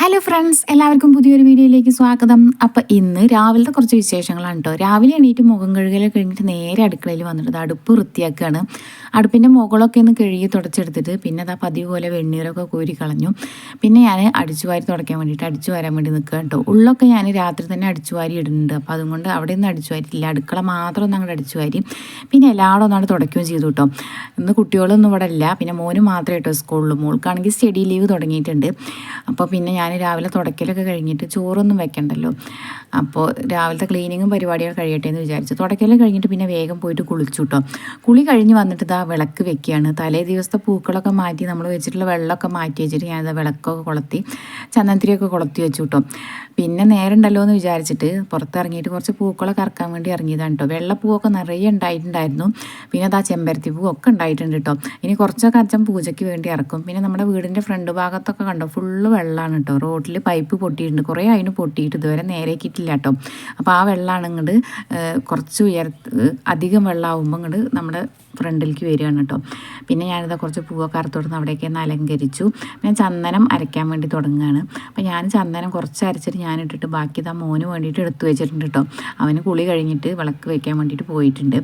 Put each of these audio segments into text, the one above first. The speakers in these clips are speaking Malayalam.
ഹലോ ഫ്രണ്ട്സ് എല്ലാവർക്കും പുതിയൊരു വീഡിയോയിലേക്ക് സ്വാഗതം. അപ്പോൾ ഇന്ന് രാവിലത്തെ കുറച്ച് വിശേഷങ്ങളാണ് കേട്ടോ രാവിലെ എണീറ്റ് മുഖം കഴുകലൊക്കെ കഴിഞ്ഞിട്ട് നേരെ അടുക്കളയിൽ വന്നിട്ട് അടുപ്പ് വൃത്തിയാക്കുകയാണ് അടുപ്പിന്റെ മുകളൊക്കെ ഒന്ന് കഴുകി തുടച്ചെടുത്തിട്ട് പിന്നെ അതാ പതിവ് പോലെ വെണ്ണീരൊക്കെ കോരി കളഞ്ഞു. പിന്നെ ഞാൻ അടിച്ചു വാരി തുടയ്ക്കാൻ വേണ്ടിയിട്ട് അടിച്ചു വാരാൻ വേണ്ടി നിൽക്കുക കേട്ടോ. ഉള്ളൊക്കെ ഞാൻ രാത്രി തന്നെ അടിച്ചു വാരി ഇടുന്നുണ്ട്. അപ്പോൾ അതുകൊണ്ട് അവിടെ നിന്ന് അടിച്ചു വാരിയില്ല അടുക്കള മാത്രം ഒന്ന് അങ്ങോട്ട് അടിച്ചു വാരി പിന്നെ എല്ലാവരും ഒന്നാണ് തുടയ്ക്കുകയും ചെയ്തു കേട്ടോ. ഇന്ന് കുട്ടികളൊന്നും ഇവിടെ ഇല്ല. പിന്നെ മോന് മാത്രമേ കേട്ടോ സ്കൂളിൽ മോൾക്കാണെങ്കിൽ സ്റ്റഡി ലീവ് തുടങ്ങിയിട്ടുണ്ട്. അപ്പോൾ പിന്നെ ഞാൻ രാവിലെ തുടയ്ക്കലൊക്കെ കഴിഞ്ഞിട്ട് ചോറൊന്നും വെക്കണ്ടല്ലോ. അപ്പോൾ രാവിലത്തെ ക്ലീനിങ്ങും പരിപാടികൾ കഴിയട്ടെ എന്ന് വിചാരിച്ചു. തുടയ്ക്കലൊക്കെ കഴിഞ്ഞിട്ട് പിന്നെ വേഗം പോയിട്ട് കുളിച്ചു കേട്ടോ. കുളി കഴിഞ്ഞ് വന്നിട്ട് വിളക്ക് വെക്കുകയാണ്. തലേ ദിവസത്തെ പൂക്കളൊക്കെ മാറ്റി നമ്മൾ വെച്ചിട്ടുള്ള വെള്ളമൊക്കെ മാറ്റി വെച്ചിട്ട് ഞാനിതാ വിളക്കൊക്കെ കൊളുത്തി ചന്ദനത്തിരിയൊക്കെ കൊളുത്തി വെച്ചു കേട്ടോ പിന്നെ നേരമുണ്ടല്ലോ എന്ന് വിചാരിച്ചിട്ട് പുറത്തിറങ്ങിയിട്ട് കുറച്ച് പൂക്കളൊക്കെ ഇറക്കാൻ വേണ്ടി ഇറങ്ങിയതാണ് കേട്ടോ വെള്ളപ്പൂവൊക്കെ നിറയെ ഉണ്ടായിട്ടുണ്ടായിരുന്നു. പിന്നെ അതാ ചെമ്പരത്തി പൂവൊക്കെ ഉണ്ടായിട്ടുണ്ട് കേട്ടോ ഇനി കുറച്ചൊക്കെ അച്ഛൻ പൂജയ്ക്ക് വേണ്ടി ഇറക്കും. പിന്നെ നമ്മുടെ വീടിന്റെ ഫ്രണ്ട് ഭാഗത്തൊക്കെ കണ്ടോ ഫുള്ള് വെള്ളമാണ് കേട്ടോ റോഡിൽ പൈപ്പ് പൊട്ടിയിട്ടുണ്ട്. കുറേ അതിന് പൊട്ടിയിട്ട് ഇതുവരെ നേരേക്കിട്ടില്ല കേട്ടോ അപ്പോൾ ആ വെള്ളമാണ് ഇങ്ങോട്ട് കുറച്ച് ഉയർ അധികം വെള്ളമാകുമ്പോൾ ഇങ്ങോട്ട് നമ്മുടെ ഫ്രണ്ടിലേക്ക് വരികയാണ് കേട്ടോ. പിന്നെ ഞാനിത് കുറച്ച് പൂവൊക്കെ അവിടേക്ക് ഒന്ന് അലങ്കരിച്ചു. ഞാൻ ചന്ദനം അരയ്ക്കാൻ വേണ്ടി തുടങ്ങുകയാണ്. അപ്പോൾ ഞാൻ ചന്ദനം കുറച്ച് അരച്ചിട്ട് ഞാൻ ഇട്ടിട്ട് ബാക്കി ഇതാ മോന് വേണ്ടിയിട്ട് എടുത്തു വെച്ചിട്ടുണ്ട് കേട്ടോ. അവന് കുളി കഴിഞ്ഞിട്ട് വിളക്ക് വയ്ക്കാൻ വേണ്ടിയിട്ട് പോയിട്ടുണ്ട്.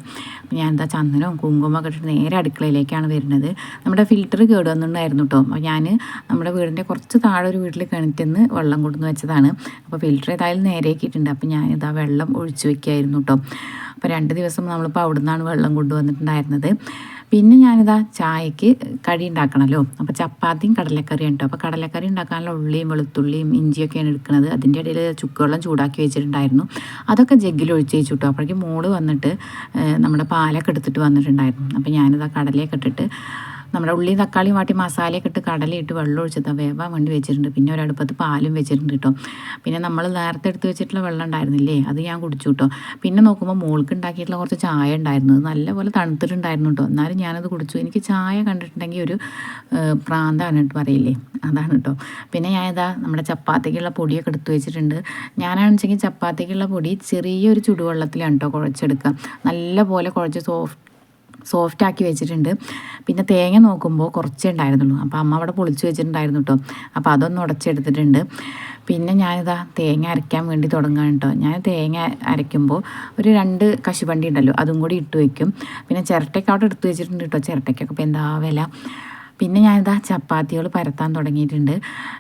അപ്പം ഞാൻ എന്താ ചന്ദനവും കുങ്കുമൊക്കെ ഇട്ടിട്ട് നേരെ അടുക്കളയിലേക്കാണ് വരുന്നത്. നമ്മുടെ ഫിൽറ്റർ കേട് വന്നിട്ടുണ്ടായിരുന്നു കേട്ടോ. അപ്പോൾ ഞാൻ നമ്മുടെ വീടിന്റെ കുറച്ച് താഴെ ഒരു വീട്ടിൽ കിണറ്റിൽ വെള്ളം കൊണ്ടുവന്ന് വെച്ചതാണ്. അപ്പോൾ ഫിൽറ്റർ ഏതായാലും നേരെയാക്കിയിട്ടുണ്ട്. അപ്പോൾ ഞാനിതാ വെള്ളം ഒഴിച്ചു വെക്കായിരുന്നു കേട്ടോ. അപ്പോൾ രണ്ട് ദിവസം നമ്മളിപ്പോൾ അവിടെ നിന്നാണ് വെള്ളം കൊണ്ടുവന്നിട്ടുണ്ടായിരുന്നത്. പിന്നെ ഞാനിതാ ചായക്ക് കടി ഉണ്ടാക്കണമല്ലോ അപ്പോൾ ചപ്പാത്തിയും കടലക്കറിയും കേട്ടോ അപ്പോൾ കടലക്കറി ഉണ്ടാക്കാനുള്ള ഉള്ളിയും വെളുത്തുള്ളിയും ഇഞ്ചിയൊക്കെയാണ് എടുക്കുന്നത്. അതിന്റെ ഇടയിൽ ചുക്കുവെള്ളം ചൂടാക്കി വെച്ചിട്ടുണ്ടായിരുന്നു. അതൊക്കെ ജഗ്ഗിൽ ഒഴിച്ച് വെച്ചു കിട്ടും അപ്പോഴേക്കും മോൾ വന്നിട്ട് നമ്മുടെ പാലൊക്കെ എടുത്തിട്ട് വന്നിട്ടുണ്ടായിരുന്നു. അപ്പോൾ ഞാനിതാ കടലയൊക്കെ ഇട്ടിട്ട് നമ്മുടെ ഉള്ളി തക്കാളി വാട്ടി മസാലയൊക്കെ ഇട്ട് കടലയിട്ട് വെള്ളം ഒഴിച്ചത് വേവാൻ വേണ്ടി വെച്ചിട്ടുണ്ട്. പിന്നെ ഒരടുപ്പത്ത് പാലും വെച്ചിട്ടുണ്ട് കേട്ടോ. പിന്നെ നമ്മൾ നേരത്തെ എടുത്ത് വെച്ചിട്ടുള്ള വെള്ളം ഉണ്ടായിരുന്നില്ലേ അത് ഞാൻ കുടിച്ചു കേട്ടോ. പിന്നെ നോക്കുമ്പോൾ മോൾക്ക് ഉണ്ടാക്കിയിട്ടുള്ള കുറച്ച് ചായ ഉണ്ടായിരുന്നു. നല്ലപോലെ തണുത്തിട്ടുണ്ടായിരുന്നു കേട്ടോ. എന്നാലും ഞാനത് കുടിച്ചു. എനിക്ക് ചായ കണ്ടിട്ടുണ്ടെങ്കിൽ ഒരു പ്രാന്താണ് പറയില്ലേ. അതാണ് കേട്ടോ. പിന്നെ ഞാൻ ഇതാ നമ്മുടെ ചപ്പാത്തിക്കുള്ള പൊടിയൊക്കെ എടുത്തു വെച്ചിട്ടുണ്ട്. ഞാനാണെന്ന് വെച്ചെങ്കിൽ ചപ്പാത്തിക്കുള്ള പൊടി ചെറിയൊരു ചുടുവെള്ളത്തിലാണ് കേട്ടോ കുഴച്ചെടുക്കുക. നല്ലപോലെ കുഴച്ച് സോഫ്റ്റ് സോഫ്റ്റ് ആക്കി വെച്ചിട്ടുണ്ട്. പിന്നെ തേങ്ങ നോക്കുമ്പോൾ കുറച്ചേ ഉണ്ടായിരുന്നുള്ളൂ. അപ്പോൾ അമ്മ അവിടെ പൊളിച്ച് വെച്ചിട്ടുണ്ടായിരുന്നു കേട്ടോ അപ്പോൾ അതൊന്ന് ഉടച്ചെടുത്തിട്ടുണ്ട്. പിന്നെ ഞാനിതാ തേങ്ങ അരയ്ക്കാൻ വേണ്ടി തുടങ്ങാൻ കേട്ടോ ഞാൻ തേങ്ങ അരയ്ക്കുമ്പോൾ ഒരു രണ്ട് കശുവണ്ടി ഉണ്ടല്ലോ അതും കൂടി ഇട്ട് വയ്ക്കും പിന്നെ ചിരട്ടയ്ക്ക് അവിടെ എടുത്ത് വെച്ചിട്ടുണ്ട് കേട്ടോ ചിരട്ടയ്ക്കൊക്കെ ഇപ്പോൾ എന്താ വില? പിന്നെ ഞാനിതാ ചപ്പാത്തികൾ പരത്താൻ തുടങ്ങിയിട്ടുണ്ട്.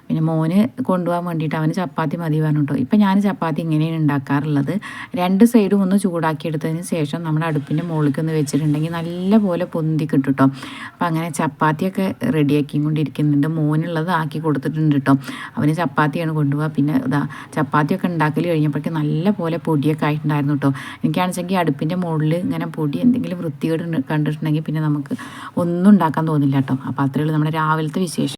പിന്നെ മോന് കൊണ്ടുപോകാൻ വേണ്ടിയിട്ട് അവന് ചപ്പാത്തി മതി പറഞ്ഞു കേട്ടോ ഇപ്പം ഞാൻ ചപ്പാത്തി ഇങ്ങനെയാണ് ഉണ്ടാക്കാറുള്ളത്. രണ്ട് സൈഡും ഒന്ന് ചൂടാക്കിയെടുത്തതിന് ശേഷം നമ്മുടെ അടുപ്പിന്റെ മുകളിലേക്ക് ഒന്ന് വെച്ചിട്ടുണ്ടെങ്കിൽ നല്ല പോലെ പൊന്തി കിട്ടും കേട്ടോ അപ്പം അങ്ങനെ ചപ്പാത്തിയൊക്കെ റെഡിയാക്കി കൊണ്ടിരിക്കുന്നുണ്ട്. മോനുള്ളത് ആക്കി കൊടുത്തിട്ടുണ്ട് കേട്ടോ. അവന് ചപ്പാത്തിയാണ് കൊണ്ടുപോകുക പിന്നെ ഇതാ ചപ്പാത്തിയൊക്കെ ഉണ്ടാക്കൽ കഴിഞ്ഞപ്പോഴേക്കും നല്ല പോലെ പൊടിയൊക്കെ ആയിട്ടുണ്ടായിരുന്നു കേട്ടോ. എനിക്കാണെന്നുവെച്ചെങ്കിൽ അടുപ്പിന്റെ മുകളിൽ ഇങ്ങനെ പൊടി എന്തെങ്കിലും വൃത്തികേട് കണ്ടിട്ടുണ്ടെങ്കിൽ പിന്നെ നമുക്ക് ഒന്നും ഉണ്ടാക്കാൻ തോന്നില്ല കേട്ടോ. അപ്പോൾ അത്രയുള്ളൂ നമ്മുടെ രാവിലത്തെ വിശേഷം